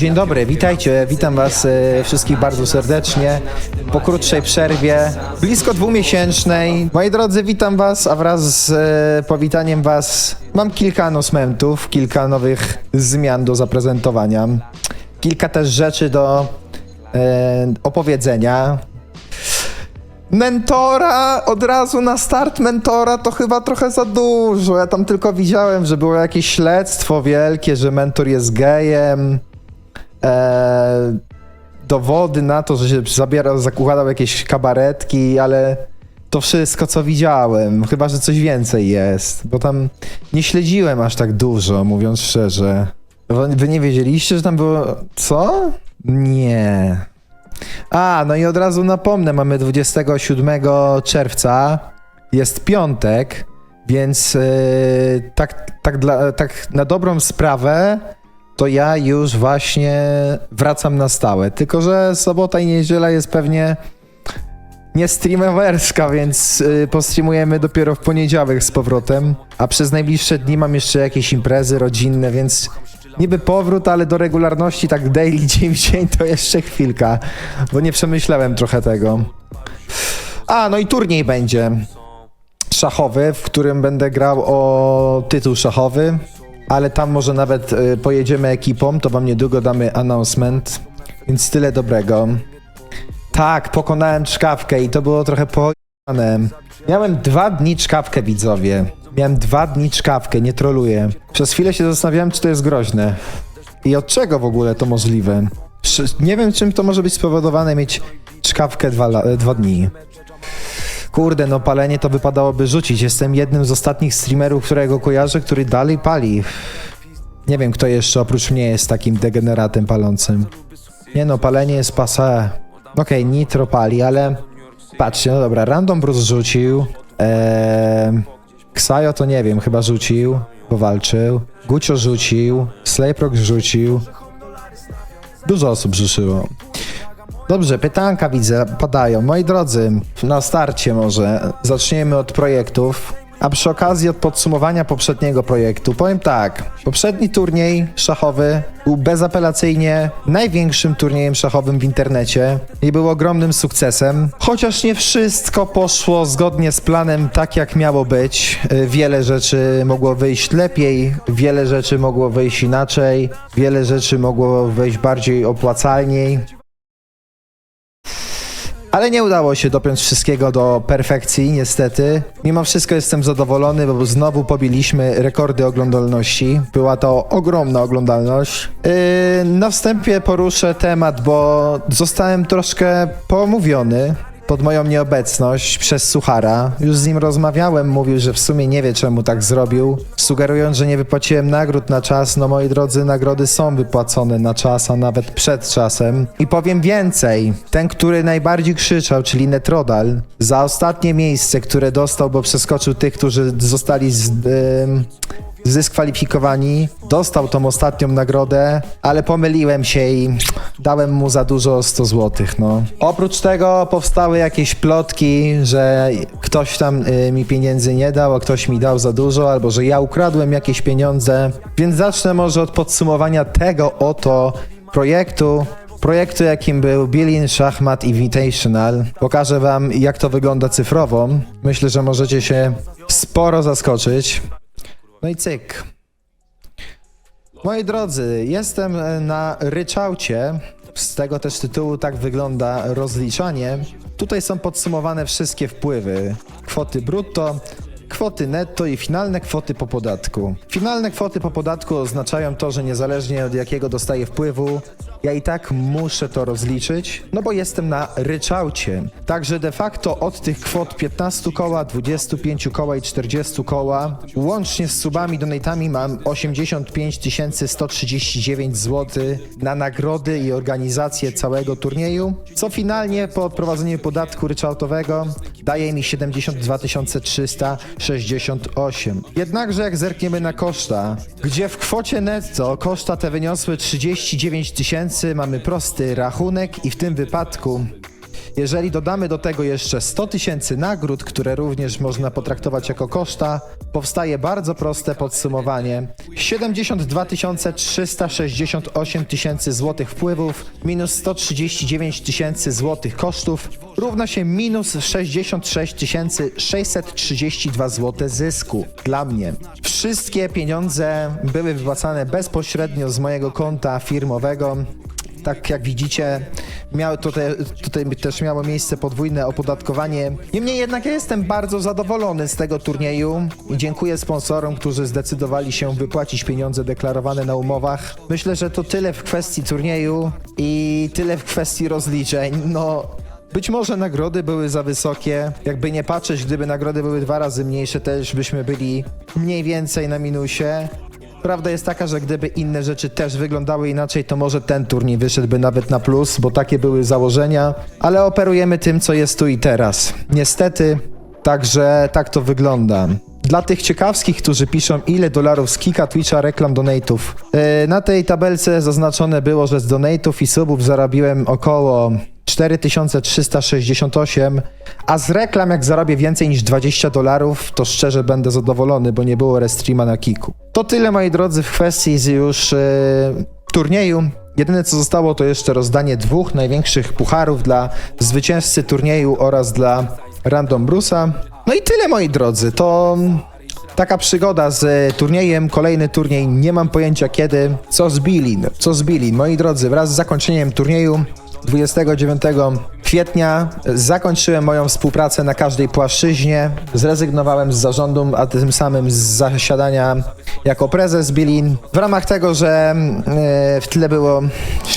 Dzień dobry, witajcie, witam was e, wszystkich bardzo serdecznie po krótszej przerwie, blisko dwumiesięcznej. Moi drodzy, witam was, a wraz z e, powitaniem was mam kilka anonsmentów, kilka nowych zmian do zaprezentowania, kilka też rzeczy do e, opowiedzenia. Mentora, od razu na start mentora to chyba trochę za dużo. Ja tam tylko widziałem, że było jakieś śledztwo wielkie, że mentor jest gejem. E, dowody na to, że się zabierał, zakładał jakieś kabaretki, ale to wszystko, co widziałem. Chyba, że coś więcej jest, bo tam nie śledziłem aż tak dużo, mówiąc szczerze. Wy nie wiedzieliście, że tam było... Co? Nie. A, no i od razu napomnę, mamy 27 czerwca, jest piątek, więc yy, tak, tak, dla, tak na dobrą sprawę to ja już właśnie wracam na stałe. Tylko, że sobota i niedziela jest pewnie nie streamerska, więc yy, postreamujemy dopiero w poniedziałek z powrotem. A przez najbliższe dni mam jeszcze jakieś imprezy rodzinne, więc niby powrót, ale do regularności tak daily dzień w dzień to jeszcze chwilka, bo nie przemyślałem trochę tego. A, no i turniej będzie szachowy, w którym będę grał o tytuł szachowy, ale tam może nawet y, pojedziemy ekipą, to wam niedługo damy announcement, więc tyle dobrego. Tak, pokonałem czkawkę i to było trochę pojane. Miałem dwa dni czkawkę, widzowie. Miałem dwa dni czkawkę, nie troluję. Przez chwilę się zastanawiałem, czy to jest groźne. I od czego w ogóle to możliwe? Nie wiem, czym to może być spowodowane, mieć czkawkę dwa, dwa dni. Kurde, no palenie to wypadałoby rzucić. Jestem jednym z ostatnich streamerów, którego kojarzę, który dalej pali. Nie wiem, kto jeszcze oprócz mnie jest takim degeneratem palącym. Nie no, palenie jest pase. Okej, nitro pali, ale... Patrzcie, no dobra, Random Bruce rzucił. Eee... Ksajo to nie wiem, chyba rzucił, bo walczył. Gucio rzucił. Slayprox rzucił. Dużo osób rzuciło. Dobrze, pytanka widzę, padają. Moi drodzy, na starcie może zaczniemy od projektów, a przy okazji od podsumowania poprzedniego projektu. Powiem tak, poprzedni turniej szachowy był bezapelacyjnie największym turniejem szachowym w internecie i był ogromnym sukcesem. Chociaż nie wszystko poszło zgodnie z planem tak, jak miało być. Y, Wiele rzeczy mogło wyjść lepiej, wiele rzeczy mogło wyjść inaczej, wiele rzeczy mogło wyjść bardziej opłacalniej. Ale nie udało się dopiąć wszystkiego do perfekcji, niestety. Mimo wszystko jestem zadowolony, bo znowu pobiliśmy rekordy oglądalności. Była to ogromna oglądalność. Yy, na wstępie poruszę temat, bo zostałem troszkę pomówiony pod moją nieobecność przez Suchara. Już z nim rozmawiałem, mówił, że w sumie nie wie czemu tak zrobił, sugerując, że nie wypłaciłem nagród na czas. No moi drodzy, nagrody są wypłacone na czas, a nawet przed czasem. I powiem więcej, ten, który najbardziej krzyczał, czyli Netrodal, za ostatnie miejsce, które dostał, bo przeskoczył tych, którzy zostali z... ym, zdyskwalifikowani. Dostał tą ostatnią nagrodę, ale pomyliłem się i dałem mu za dużo 100 zł. No. Oprócz tego powstały jakieś plotki, że ktoś tam y, mi pieniędzy nie dał, a ktoś mi dał za dużo, albo że ja ukradłem jakieś pieniądze. Więc zacznę może od podsumowania tego oto projektu. Projektu, jakim był Billion Szachmat Invitational. Pokażę wam, jak to wygląda cyfrowo. Myślę, że możecie się sporo zaskoczyć. No i cyk. Moi drodzy, jestem e, na ryczałcie. Z tego też tytułu tak wygląda rozliczanie. Tutaj są podsumowane wszystkie wpływy. Kwoty brutto, kwoty netto i finalne kwoty po podatku. Finalne kwoty po podatku oznaczają to, że niezależnie od jakiego dostaję wpływu, ja i tak muszę to rozliczyć, no bo jestem na ryczałcie. Także de facto od tych kwot 15 koła, 25 koła i 40 koła, łącznie z subami, donatami mam 85 139 zł na nagrody i organizację całego turnieju, co finalnie po odprowadzeniu podatku ryczałtowego daje mi 72 368. Jednakże jak zerkniemy na koszta, gdzie w kwocie netto koszta te wyniosły 39 tysięcy, mamy prosty rachunek i w tym wypadku jeżeli dodamy do tego jeszcze 100 tysięcy nagród, które również można potraktować jako koszta, powstaje bardzo proste podsumowanie. 72 368 tysięcy złotych wpływów minus 139 tysięcy złotych kosztów równa się minus 66 632 zł zysku dla mnie. Wszystkie pieniądze były wypłacane bezpośrednio z mojego konta firmowego. Tak jak widzicie, miało tutaj, tutaj też miało miejsce podwójne opodatkowanie. Niemniej jednak ja jestem bardzo zadowolony z tego turnieju i dziękuję sponsorom, którzy zdecydowali się wypłacić pieniądze deklarowane na umowach. Myślę, że to tyle w kwestii turnieju i tyle w kwestii rozliczeń. No, być może nagrody były za wysokie. Jakby nie patrzeć, gdyby nagrody były dwa razy mniejsze, też byśmy byli mniej więcej na minusie. Prawda jest taka, że gdyby inne rzeczy też wyglądały inaczej, to może ten turniej wyszedłby nawet na plus, bo takie były założenia, ale operujemy tym, co jest tu i teraz. Niestety, także tak to wygląda. Dla tych ciekawskich, którzy piszą ile dolarów z Kika, Twitcha, reklam, donate'ów. Yy, na tej tabelce zaznaczone było, że z donate'ów i subów zarobiłem około 4368, a z reklam jak zarobię więcej niż 20 dolarów, to szczerze będę zadowolony, bo nie było restreama na Kiku. To tyle moi drodzy w kwestii już e, turnieju. Jedyne co zostało to jeszcze rozdanie dwóch największych pucharów dla zwycięzcy turnieju oraz dla Random Brusa. No i tyle moi drodzy, to taka przygoda z turniejem, kolejny turniej, nie mam pojęcia kiedy. Co z Bilin? Co z Bilin? Moi drodzy, wraz z zakończeniem turnieju 29 kwietnia zakończyłem moją współpracę na każdej płaszczyźnie. Zrezygnowałem z zarządu, a tym samym z zasiadania jako prezes Bilin. W ramach tego, że e, w tle było,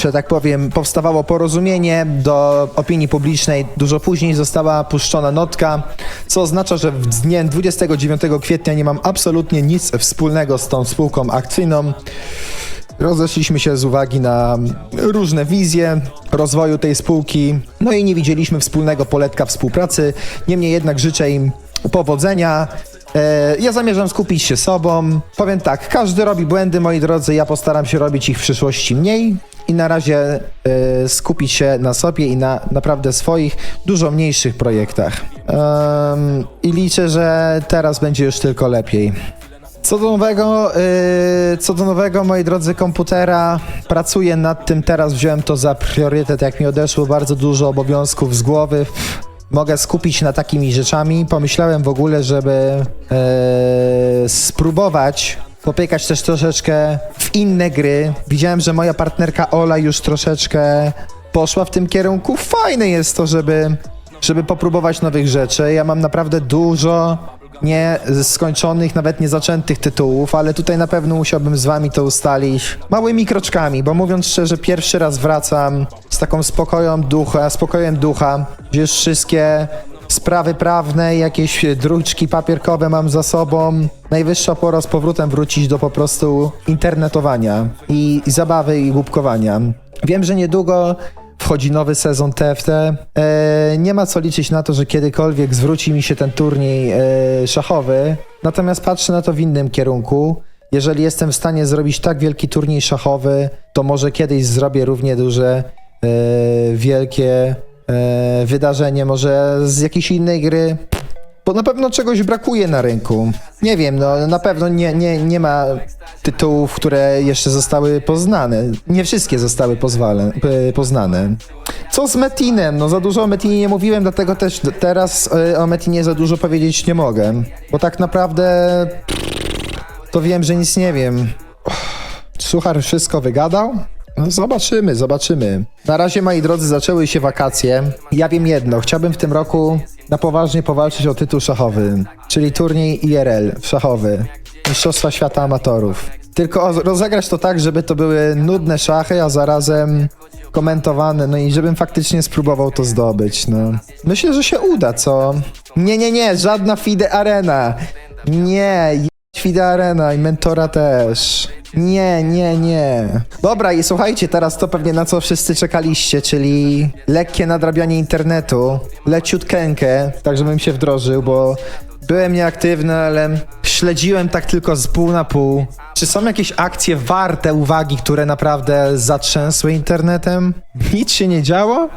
że tak powiem, powstawało porozumienie do opinii publicznej, dużo później została puszczona notka, co oznacza, że w dniem 29 kwietnia nie mam absolutnie nic wspólnego z tą spółką akcyjną. Rozeszliśmy się z uwagi na różne wizje rozwoju tej spółki, no i nie widzieliśmy wspólnego poletka współpracy. Niemniej jednak życzę im powodzenia. E, Ja zamierzam skupić się sobą. Powiem tak, każdy robi błędy, moi drodzy, ja postaram się robić ich w przyszłości mniej i na razie e, skupić się na sobie i na naprawdę swoich, dużo mniejszych projektach. Em, I liczę, że teraz będzie już tylko lepiej. Co do nowego, yy, co do nowego, moi drodzy, komputera, pracuję nad tym teraz, wziąłem to za priorytet, jak mi odeszło bardzo dużo obowiązków z głowy. Mogę skupić na takimi rzeczami. Pomyślałem w ogóle, żeby yy, spróbować popiekać też troszeczkę w inne gry. Widziałem, że moja partnerka Ola już troszeczkę poszła w tym kierunku. Fajne jest to, żeby, żeby popróbować nowych rzeczy. Ja mam naprawdę dużo nie skończonych, nawet nie zaczętych tytułów, ale tutaj na pewno musiałbym z wami to ustalić małymi kroczkami, bo mówiąc szczerze, pierwszy raz wracam z taką spokojem ducha, spokojem ducha, gdzie wszystkie sprawy prawne, jakieś druczki papierkowe mam za sobą. Najwyższa pora z powrotem wrócić do po prostu internetowania i zabawy i głupkowania. Wiem, że niedługo wchodzi nowy sezon TFT. E, nie ma co liczyć na to, że kiedykolwiek zwróci mi się ten turniej e, szachowy. Natomiast patrzę na to w innym kierunku. Jeżeli jestem w stanie zrobić tak wielki turniej szachowy, to może kiedyś zrobię równie duże, e, wielkie wydarzenie, może z jakiejś innej gry. Bo na pewno czegoś brakuje na rynku. Nie wiem, no na pewno nie, nie, nie ma tytułów, które jeszcze zostały poznane. Nie wszystkie zostały pozwale, poznane. Co z Metinem? No za dużo o Metinie nie mówiłem, dlatego też teraz y, o Metinie za dużo powiedzieć nie mogę. Bo tak naprawdę to wiem, że nic nie wiem. Suchar wszystko wygadał? No zobaczymy, zobaczymy. Na razie, moi drodzy, zaczęły się wakacje. Ja wiem jedno, chciałbym w tym roku na poważnie powalczyć o tytuł szachowy, czyli turniej IRL szachowy, Mistrzostwa Świata Amatorów. Tylko rozegrać to tak, żeby to były nudne szachy, a zarazem komentowane, no i żebym faktycznie spróbował to zdobyć, no. Myślę, że się uda, co? Nie, nie, nie, żadna FIDE Arena. Nie, Fida Arena i Mentora też. Nie, nie, nie. Dobra, i słuchajcie, teraz to pewnie na co wszyscy czekaliście, czyli lekkie nadrabianie internetu, leciutkenkę, tak żebym się wdrożył, bo byłem nieaktywny, ale śledziłem tak tylko z pół na pół. Czy są jakieś akcje warte uwagi, które naprawdę zatrzęsły internetem? Nic się nie działo?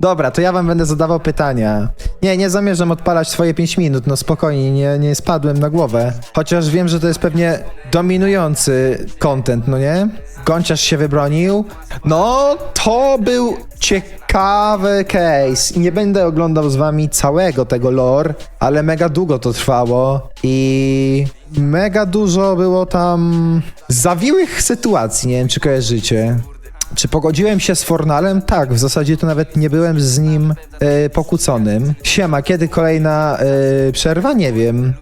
Dobra, to ja wam będę zadawał pytania. Nie, nie zamierzam odpalać swoje 5 minut, no spokojnie, nie, nie spadłem na głowę. Chociaż wiem, że to jest pewnie dominujący content, no nie? Gonciarz się wybronił. No, to był ciekawy case. Nie będę oglądał z wami całego tego lore, ale mega długo to trwało i mega dużo było tam zawiłych sytuacji, nie wiem czy kojarzycie. Czy pogodziłem się z Fornalem? Tak, w zasadzie to nawet nie byłem z nim e, pokłóconym. Siema, kiedy kolejna e, przerwa? Nie wiem.